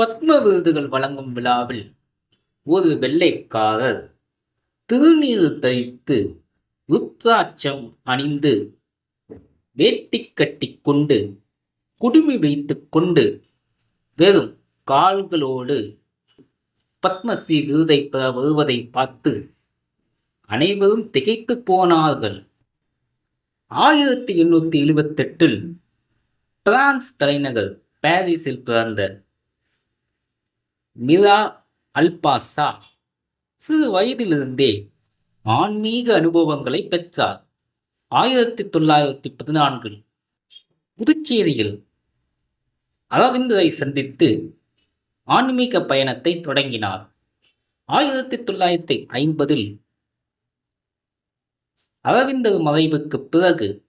பத்ம விருதுகள் வழங்கும் விழாவில் ஒரு வெள்ளைக்காரர் திருநீறு தரித்து ருத்ராட்சம் அணிந்து வேட்டி கட்டி கொண்டு குடுமி வைத்து கொண்டு வெறும் கால்களோடு பத்மஸ்ரீ விருதை பெற வருவதை பார்த்து அனைவரும் திகைத்து போனார்கள். ஆயிரத்தி எண்ணூற்றி எழுபத்தெட்டில் பிரான்ஸ் தலைநகர் பாரிஸில் பிறந்த மிரா அல்பாசா. சிறு வயதிலிருந்தே ஆன்மீக அனுபவங்களை பெற்றார். ஆயிரத்தி தொள்ளாயிரத்தி பதினான்கில் புதுச்சேரியில் அரவிந்தரை சந்தித்து ஆன்மீக பயணத்தை தொடங்கினார். ஆயிரத்தி தொள்ளாயிரத்தி ஐம்பதில் அரவிந்தர் மறைவுக்கு பிறகு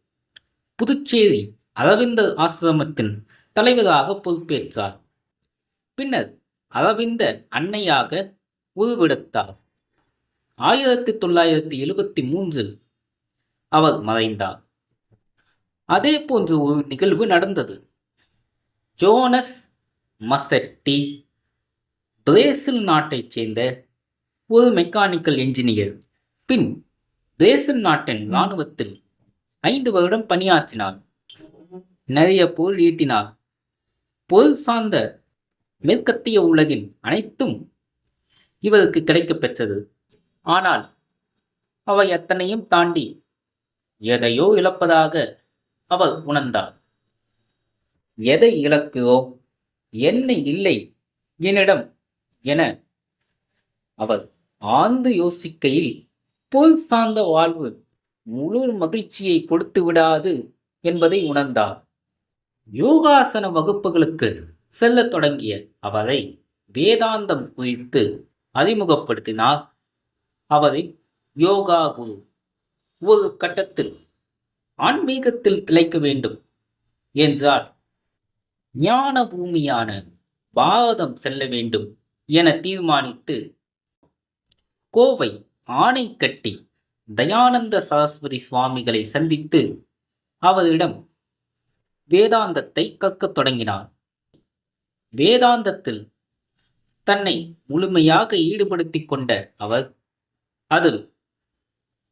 புதுச்சேரி அரவிந்தர் ஆசிரமத்தின் தலைவராக பொறுப்பேற்றார். பின்னர் அரவிந்த அன்னையாக உருவெடுத்தார். ஆயிரத்தி தொள்ளாயிரத்தி எழுபத்தி மூன்றில் அவர் மறைந்தார். அதே போன்று ஒரு நிகழ்வு நடந்தது. ஜோனஸ் மசட்டி பிரேசில் நாட்டைச் சேர்ந்த ஒரு மெக்கானிக்கல் என்ஜினியர் பின் பிரேசில் நாட்டின் இராணுவத்தில் ஐந்து வருடம் பணியாற்றினார். நிறைய பொருள் ஈட்டினார் பொருள் சார்ந்த மேற்கத்திய உலகின் அனைத்தும் இவருக்கு கிடைக்கப் பெற்றது ஆனால் அவை அத்தனையும் தாண்டி எதையோ இழப்பதாக அவர் உணர்ந்தார். எதை இழக்கிறோம் என்ன இல்லை என்னிடம் என அவர் ஆழ்ந்து யோசிக்கையில் பொருள் சார்ந்த வாழ்வு முழு மகிழ்ச்சியை கொடுத்து விடாது என்பதை உணர்ந்தார். யோகாசன வகுப்புகளுக்கு செல்லத் தொடங்கிய அவரை வேதாந்தம் குறித்து அறிமுகப்படுத்தினார் அவரை யோகா குரு ஒரு கட்டத்தில் ஆன்மீகத்தில் திளைக்க வேண்டும் என்றால் ஞான பூமியான பாரதம் செல்ல வேண்டும் என தீர்மானித்து கோவை ஆணை கட்டி தயானந்த சரஸ்வதி சுவாமிகளை சந்தித்து அவரிடம் வேதாந்தத்தை கற்கத் தொடங்கினார். வேதாந்தத்தில் தன்னை முழுமையாக ஈடுபடுத்திக் கொண்ட அவர் அதில்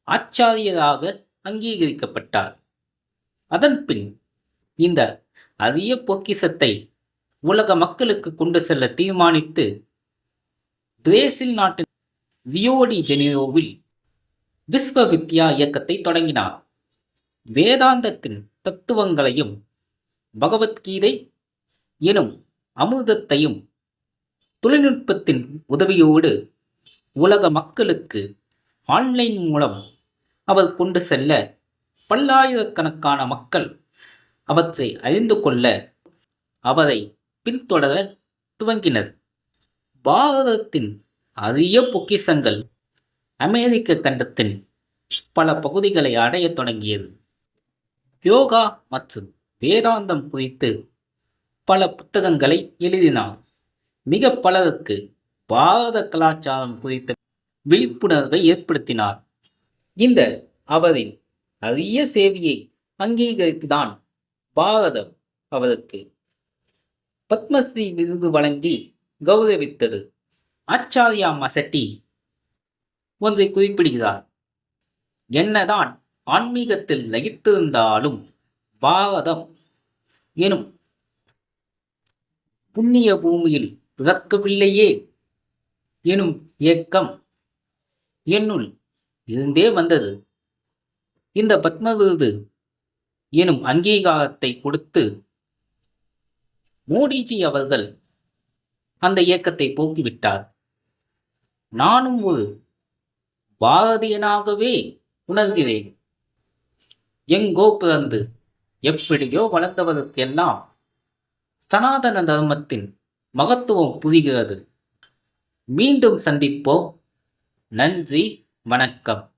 ஆச்சாரியராக அங்கீகரிக்கப்பட்டார். அதன்பின் இந்த அரிய பொக்கிசத்தை உலக மக்களுக்கு கொண்டு செல்ல தீர்மானித்து பிரேசில் நாட்டின் வியோடி ஜெனிரோவில் விஸ்வ வித்யா இயக்கத்தை தொடங்கினார். வேதாந்தத்தின் தத்துவங்களையும் பகவத்கீதை எனும் அமுதத்தையும் தொழில்நுட்பத்தின் உதவியோடு உலக மக்களுக்கு ஆன்லைன் மூலம் அவர் கொண்டு செல்ல பல்லாயிரக்கணக்கான மக்கள் அவற்றை அறிந்து கொள்ள அவரை பின்தொடர துவங்கினர். பாரதத்தின் அரிய பொக்கிசங்கள் அமெரிக்க கண்டத்தின் பல பகுதிகளை அடையத் தொடங்கியது. யோகா மற்றும் வேதாந்தம் குறித்து பல புத்தகங்களை எழுதினார். மிக பலருக்கு பாரத கலாச்சாரம் குறித்த விழிப்புணர்வை ஏற்படுத்தினார். இந்த அவரின் அரிய சேவையை அங்கீகரித்துதான் பாரதம் அவருக்கு பத்மஸ்ரீ விருது வழங்கி கௌரவித்தது. ஆச்சாரியா மசட்டி ஒன்றை குறிப்பிடுகிறார். என்னதான் ஆன்மீகத்தில் லயித்திருந்தாலும் பாரதம் எனும் புண்ணிய பூமியில் பிறக்கவில்லையே எனும் ஏக்கம் என்னுள் இருந்தே வந்தது. இந்த பத்ம விருது எனும் அங்கீகாரத்தை கொடுத்து மோடிஜி அவர்கள் அந்த இயக்கத்தை போக்கிவிட்டார். நானும் ஒரு பாரதியனாகவே உணர்கிறேன். எங்கோ பிறந்து எப்படியோ வளர்ந்தவருக்கெல்லாம் சனாதன தர்மத்தின் மகத்துவம் புரிகிறது. மீண்டும் சந்திப்போம். நன்றி வணக்கம்.